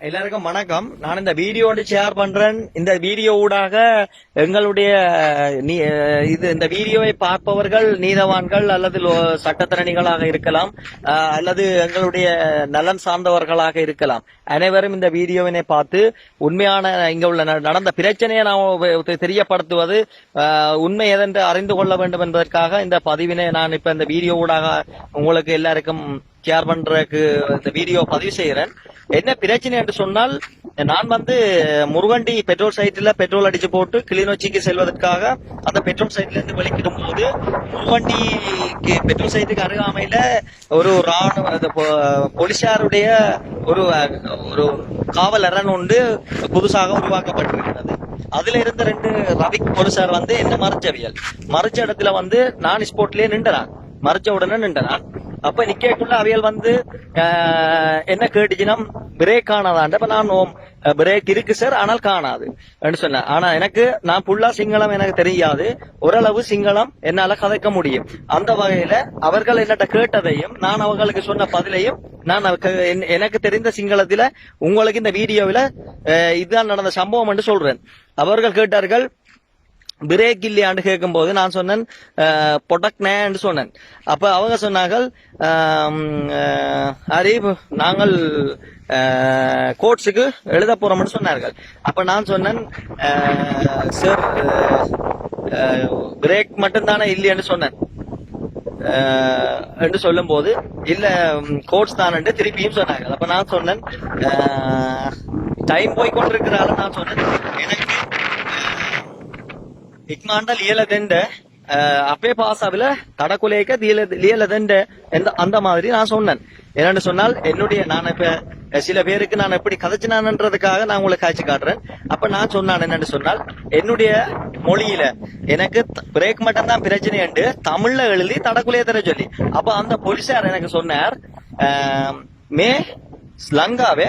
எல்லாருக்கும் வணக்கம். நான் இந்த வீடியோ வந்து ஷேர் பண்றேன். இந்த வீடியோ ஊடாக எங்களுடைய நீ- இது இந்த வீடியோவை பார்ப்பவர்கள் நீதவான்கள் அல்லது சட்டத்திறனிகளாக இருக்கலாம் அல்லது எங்களுடைய நலன் சார்ந்தவர்களாக இருக்கலாம். அனைவரும் இந்த வீடியோவினை பார்த்து உண்மையான இங்க உள்ள நடந்த பிரச்சனையை நாம் தெரியப்படுத்துவது உண்மை எதென்று அறிந்து கொள்ள வேண்டும் என்பதற்காக இந்த பதிவினை நான் இப்ப இந்த வீடியோ ஊடாக உங்களுக்கு எல்லாருக்கும் ஷேர் பண்றதுக்கு இந்த வீடியோ பதிவு செய்கிறேன் என்ன பிரச்சனை என்று சொன்னால் நான் வந்து முருகண்டி பெட்ரோல் சைட்ல பெட்ரோல் அடிச்சு போட்டு கிளிநொச்சிக்கு செல்வதற்காக அந்த பெட்ரோல் சைட்ல இருந்து வெளிக்கிடும் போது முருகண்டிக்கு பெட்ரோல் சைட்டுக்கு அருகாமையில ஒரு ராணுவ போலீசாருடைய ஒரு ஒரு காவல் அரண் உண்டு புதுசாக உருவாக்கப்பட்டிருக்கிறது. அதுல இருந்த ரெண்டு ரவிக் போலீசார் வந்து என்ன மறைச்சவியல்? மறைச்ச இடத்துல வந்து நான் ஸ்போர்ட்லயே நின்றனான் மறைச்ச உடனே நின்றனான் அப்ப நிக்கக்குள்ள அவையல் வந்து என்ன கேட்டுச்சுன்னா பிரேக் காணாதாண்ட அப்ப நான் பிரேக் இருக்கு சார் ஆனால் காணாது. அப்படின்னு சொன்னேன். ஆனா எனக்கு நான் புல்லா சிங்களம் எனக்கு தெரியாது. ஓரளவு சிங்களம் என்னால கதைக்க முடியும். அந்த வகையில அவர்கள் என்னட்ட கேட்டதையும் நான் அவர்களுக்கு சொன்ன பதிலையும் நான் எனக்கு தெரிந்த சிங்களத்துல உங்களுக்கு இந்த வீடியோவில இதுதான் நடந்த சம்பவம் என்று சொல்றேன். அவர்கள் கேட்டார்கள் பிரேக் இல்லையான்னு கேட்கும்போது நான் சொன்னேன் பொடக்னேன்னு சொன்னேன். அப்ப அவங்க சொன்னார்கள் அரீப் நாங்கள் கோட்ஸுக்கு எழுத போறோம்னு சொன்னார்கள். அப்ப நான் சொன்னேன் சார் பிரேக் மட்டும்தானே இல்லைன்னு சொன்னேன். என்று சொல்லும் போது இல்ல கோட்ஸ் தான் திருப்பியும் சொன்னாங்க அப்ப நான் சொன்னேன் டைம் போய் கொண்டிருக்கிறால நான் சொன்னேன். எனக்கு ඉක්මන්ට ලියල දෙන්න අපේ பாசாவில தடக்குலைக்க லியல தெண்ட அந்த மாதிரி நான் சொன்னேன் என்னன்னு சொன்னால் என்னுடைய நான் இப்ப அஹ், சில பேருக்கு நான் எப்படி கதைச்சினான்றதுக்காக நான் உங்களுக்கு காய்ச்சி காட்டுறேன் அப்ப நான் சொன்னான் என்னன்னு சொன்னால் என்னுடைய மொழியில எனக்கு பிரேக் மட்டும் தான் பிரச்சனை உண்டு தமிழ்ல எழுதி தடக்குலைய தர சொல்லி அப்ப அந்த போலீசார் எனக்கு சொன்னார் அஹ், மே லங்காவே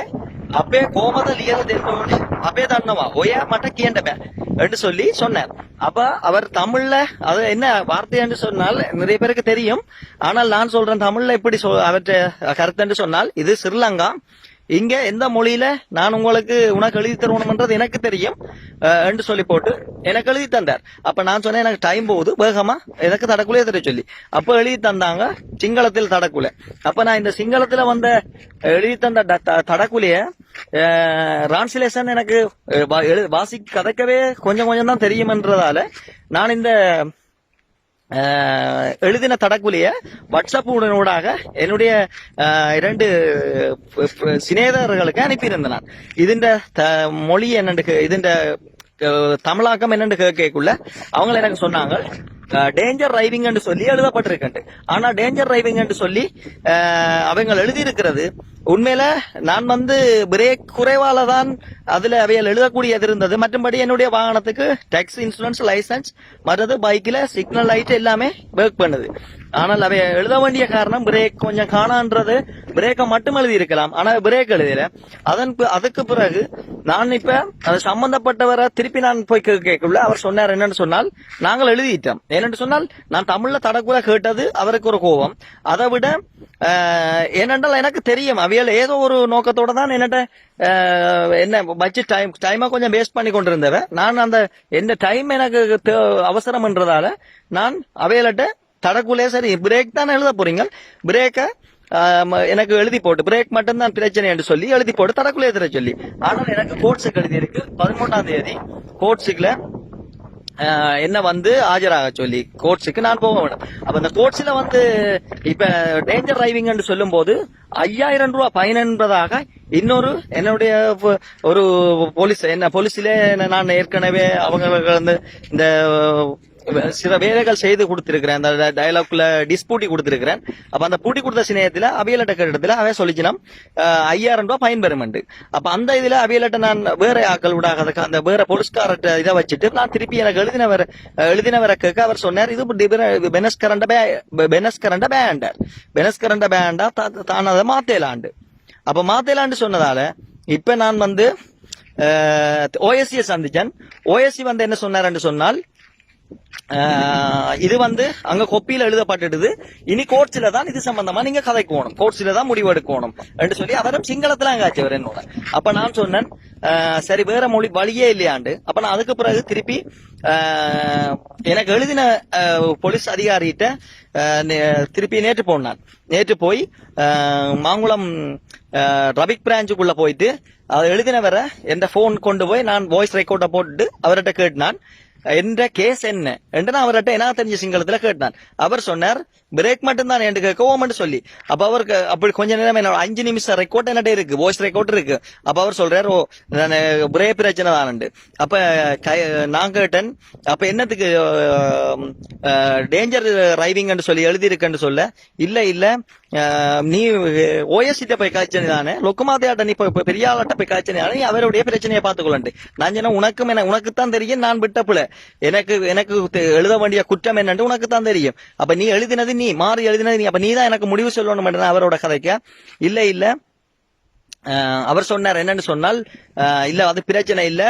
அப்பே கோமத லியல தென்னோடு அப்பே தன்னவா ஒயா மட்ட கியண்ட என்று சொல்லி சொன்னார் அப்ப அவர் தமிழ்ல அது என்ன வார்த்தை என்று சொன்னால் நிறைய பேருக்கு தெரியும். ஆனால் நான் சொல்றேன் தமிழ்ல எப்படி சொல் அவற்றை கருத்து என்று சொன்னால் இது ஸ்ரீலங்கா இங்க எந்த மொழியில நான் உங்களுக்கு உனக்கு எழுதி தருவணும்ன்றது எனக்கு தெரியும். என்று சொல்லி போட்டு எனக்கு எழுதி தந்தார். அப்ப நான் சொன்னேன் எனக்கு டைம் போகுது வேகமா எனக்கு தடக்குலையே தெரிய சொல்லி. அப்ப எழுதி தந்தாங்க சிங்களத்தில் தடக்குல அப்ப நான் இந்த சிங்களத்துல வந்த எழுதி தந்த த- தடக்குலைய டிரான்ஸ்லேஷன் எனக்கு வா- எழு- வாசி கதைக்கவே கொஞ்சம் கொஞ்சம் தான் தெரியும்ன்றதால நான் இந்த எழுதின தடக்குலிய வாட்ஸ்அப் உடனூடாக என்னுடைய இரண்டு சிநேதர்களுக்கு அனுப்பியிருந்தேன் நான் த மொழி என்னண்டு இதுண்ட தமிழாக்கம் என்னன்னு கேட்கக்குள்ள அவங்களை எனக்கு சொன்னாங்க. டேஞ்சர் டிரைவிங் என்று சொல்லி எழுதப்பட்டிருக்கு ஆனா டேஞ்சர் டிரைவிங் என்று சொல்லி அவங்க எழுதி இருக்கிறது உண்மையில நான் வந்து பிரேக் குறைவால தான் அதுல அவைகள் எழுதக்கூடியது இருந்தது. மற்றபடி என்னுடைய வாகனத்துக்கு டேக்ஸ் இன்சூரன்ஸ் லைசன்ஸ் மற்றது பைக்ல சிக்னல் லைட் எல்லாமே ஒர்க் பண்ணுது. ஆனால் அதை எழுத வேண்டிய காரணம் பிரேக் கொஞ்சம் காணான்றது. பிரேக்கை மட்டும் எழுதி இருக்கலாம் ஆனால் பிரேக் எழுதல. அதன் அதுக்கு பிறகு நான் இப்ப அது சம்பந்தப்பட்டவரை திருப்பி நான் போய் கே- கேட்கல அவர் சொன்னார் என்னன்னு சொன்னால் நாங்கள் எழுதிட்டோம். என்னன்னு சொன்னால் நான் தமிழ்ல தடக்குல கேட்டது அவருக்கு ஒரு கோபம். அதை விட என்னென்றால் ஏனென்றால் எனக்கு தெரியும். அவியல் ஏதோ ஒரு நோக்கத்தோட தான் என்னட்ட என்ன வச்சு டைம் டைமை கொஞ்சம் வேஸ்ட் பண்ணி கொண்டிருந்தவ. நான் அந்த என்ன டைம் எனக்கு அவசரம்ன்றதால நான் அவையலட்ட தடக்குள்ளே சரி பிரேக் தான் எழுத போறீங்க? பிரேக்க எனக்கு எழுதி போட்டு பிரேக் மட்டும் தான் பிரச்சனை என்று சொல்லி எழுதி போட்டு தடக்குள்ளே எழுத சொல்லி. ஆனால் எனக்கு கோட்ஸுக்கு எழுதி இருக்கு. பதிமூன்றாம் தேதி கோட்ஸுக்குல என்ன வந்து ஆஜராக சொல்லி கோட்ஸுக்கு நான் போக வேண்டும். அப்ப இந்த கோர்ட்ஸ்ல வந்து இப்ப டேஞ்சர் டிரைவிங் சொல்லும் போது ஐயாயிரம் ரூபாய் பயன் என்பதாக இன்னொரு என்னுடைய ஒரு போலீஸ் என்ன போலீஸிலே நான் ஏற்கனவே அவங்க வந்து இந்த சில வேலைகள் செய்து கொடுத்திருக்கிறேன். அந்த டயலாக்ல டிஸ்பூட்டி கொடுத்திருக்கிறேன். அப்ப அந்த பூட்டி கொடுத்த சிநேகத்துல அவியலட்ட கட்டிடத்துல அவன் சொல்லிச்சினம் ஐயாயிரம் ரூபாய் ஃபைன் பெறுமெண்டு அப்ப அந்த இதுல அவியலட்ட நான் வேற ஆக்கள் விடாக அந்த வேற போலீஸ்காரட்ட இதை வச்சுட்டு நான் திருப்பி எனக்கு எழுதினவர் எழுதினவரை கேட்க அவர் சொன்னார் இது பெனஸ்கரண்ட பே பெனஸ்கரண்ட பேண்டர். பெனஸ்கரண்ட பேண்டா தான் அதை மாத்தேலாண்டு. அப்ப மாத்தேலாண்டு சொன்னதால இப்ப நான் வந்து ஓஎஸ்சியை சந்திச்சேன். ஓஎஸ்சி வந்து என்ன சொன்னாருன்னு சொன்னால் இது வந்து அங்க கொப்பியில எழுதப்பட்டுடுது இனி கோர்ட்ஸ்ல தான் இது சம்பந்தமா நீங்க கதைக்கணும். கோர்ட்ஸ்ல தான் முடிவு எடுக்கணும் என்று சொல்லி அவரும் சிங்களத்துல அங்காச்சவர் என்னோட. அப்ப நான் சொன்னேன் ஆஹ் சரி வேற மொழி வழியே இல்லையாண்டு. அப்ப நான் அதுக்கு பிறகு திருப்பி ஆஹ் எனக்கு எழுதின போலீஸ் அதிகாரிகிட்ட ஆஹ் திருப்பி நேற்று போனான். நேற்று போய் ஆஹ் மாங்குளம் ஆஹ் ரபிக் பிரான்ச்சுக்குள்ள போயிட்டு அதை எழுதினவரை என் போன் கொண்டு போய் நான் வாய்ஸ் ரெக்கார்டை போட்டு அவர்கிட்ட கேட்டினான் என்ற கேஸ் என்ன? என்று நான் அவர்கிட்ட என்ன தெரிஞ்ச சிங்களத்துல கேட்டான். அவர் சொன்னார் பிரேக் மட்டும் தான் என்று கேட்கவோம்னு சொல்லி. அப்ப அவருக்கு அப்படி கொஞ்ச நேரம் என்னோட அஞ்சு நிமிஷம் ரெக்கார்ட் என்னட்டே இருக்கு வாய்ஸ் ரெக்கார்ட் இருக்கு. அப்ப அவர் சொல்றாரு ஓ நான் பிரேக் பிரச்சனை தான் அப்ப கை- நான் கேட்டேன் அப்ப என்னத்துக்கு டேஞ்சர் ரைவிங்னு சொல்லி எழுதி இருக்குன்னு சொல்ல? இல்ல இல்ல அஹ், நீ ஓஎஸ்சிட்ட போய் காய்ச்சனி தானே லொக்குமாதையாட்ட நீ போய் பெரிய ஆளாட்ட போய் காய்ச்சனி நீ அவருடைய பிரச்சனையை பார்த்துக்கொள்ளண்டு நான் சொன்ன உனக்கும் என்ன உனக்கு தான் தெரியும் நான் விட்டப்புல எனக்கு எனக்கு எழுத வேண்டிய குற்றம் என்னன்னு உனக்கு தான் தெரியும் அப்ப நீ எழுதினது நீ மாறி எழுதினது நீ அப்ப நீ தான் எனக்கு முடிவு சொல்லணும் அவரோட கதைக்க இல்ல இல்ல அவர் சொன்னார் என்னன்னு சொன்னால் இல்ல அது பிரச்சனை இல்ல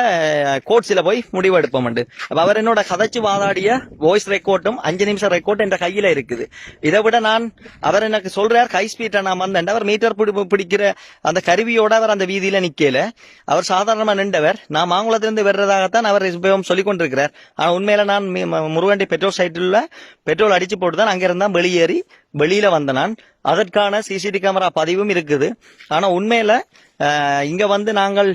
கோட்ஸ்ல போய் முடிவு எடுப்போம் அப்ப அவர் என்னோட கதைச்சு வாதாடிய வாய்ஸ் ரெக்கார்டும் அஞ்சு நிமிஷம் ரெக்கார்டும் என்ற கையில இருக்குது. இதை விட நான் அவர் எனக்கு சொல்றார் ஹை ஸ்பீட்ல நான் வந்தேன் அவர் மீட்டர் பிடிக்கிற அந்த கருவியோட அவர் அந்த வீதியில நிக்கல. அவர் சாதாரணமா நின்றவர். நான் மாங்குளத்திலிருந்து வர்றதாகத்தான் அவர் இப்பவும் சொல்லிக் கொண்டிருக்கிறார் ஆனா உண்மையில நான் மி- முருகண்டி பெட்ரோல் சைட்டில் பெட்ரோல் அடிச்சு போட்டு தான் வெளியேறி வெளியில வந்த நான். அதற்கான சிசிடி கேமரா பதிவும் இருக்குது. ஆனா உண்மையில இங்க வந்து நாங்கள்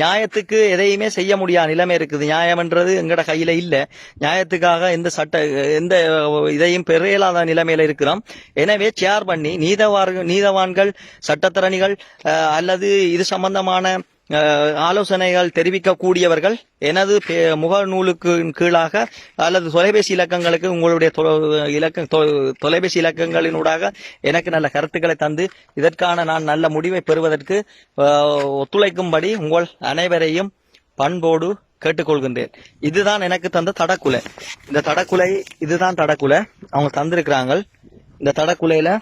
நியாயத்துக்கு எதையுமே செய்ய முடியாத நிலைமை இருக்குது. நியாயம்ன்றது எங்கட கையில இல்ல. நியாயத்துக்காக எந்த சட்ட எந்த இதையும் பெற இயலாத நிலைமையில இருக்கிறோம். எனவே சேர் பண்ணி நீதவார் நீதவான்கள் சட்டத்தரணிகள் அல்லது இது சம்பந்தமான ஆலோசனைகள் தெரிவிக்கக்கூடியவர்கள் எனது பே- முகநூலுக்கு கீழாக அல்லது தொலைபேசி இலக்கங்களுக்கு உங்களுடைய இலக்க தொ- தொலைபேசி இலக்கங்களினூடாக எனக்கு நல்ல கருத்துக்களை தந்து இதற்கான நான் நல்ல முடிவை பெறுவதற்கு ஒத்துழைக்கும்படி உங்கள் அனைவரையும் பண்போடு கேட்டுக்கொள்கின்றேன். இதுதான் எனக்கு தந்த தடக்குலை. இந்த தடக்குலை இதுதான் தடக்குலை. அவங்க தந்திருக்கிறாங்க இந்த தடக்குலையில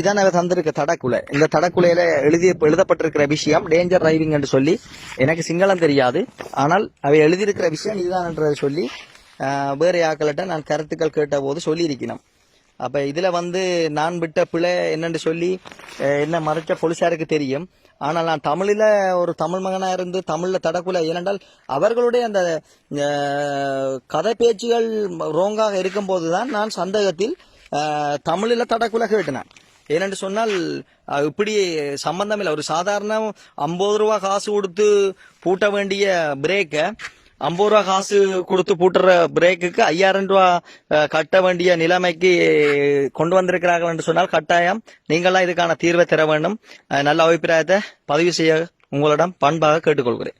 இதான் அவர் தந்திருக்க தடக்குலை. இந்த தடக்குலையில எழுதி எழுதப்பட்டிருக்கிற விஷயம் டேஞ்சர் டிரைவிங் என்று சொல்லி எனக்கு சிங்களம் தெரியாது. ஆனால் அவை எழுதியிருக்கிற விஷயம் இதுதான் என்று சொல்லி வேறு யாக்கள்கிட்ட நான் கருத்துக்கள் கேட்ட போது சொல்லியிருக்கணும் அப்போ இதில் வந்து நான் விட்ட பிழை என்னன்னு சொல்லி என்ன மறைச்ச போலீசாருக்கு தெரியும். ஆனால் நான் தமிழில் ஒரு தமிழ் மகனாக இருந்து தமிழில் தடக்குல. ஏனென்றால் அவர்களுடைய அந்த கதை பேச்சுகள் ரோங்காக இருக்கும்போது தான் நான் சந்தேகத்தில் தமிழில் தடக்குல கேட்டினேன் ஏனென்று சொன்னால் இப்படி சம்பந்தம் இல்லை. ஒரு சாதாரண ஐம்பது ரூபா காசு கொடுத்து பூட்ட வேண்டிய பிரேக்கை ஐம்பது ரூபா காசு கொடுத்து பூட்டுற பிரேக்குக்கு ஐயாயிரம் ரூபா கட்ட வேண்டிய நிலைமைக்கு கொண்டு வந்திருக்கிறார்கள் என்று சொன்னால் கட்டாயம் நீங்களாம் இதுக்கான தீர்வை தர வேண்டும். நல்ல அபிப்பிராயத்தை பதிவு செய்ய உங்களிடம் பண்பாக கேட்டுக்கொள்கிறேன்.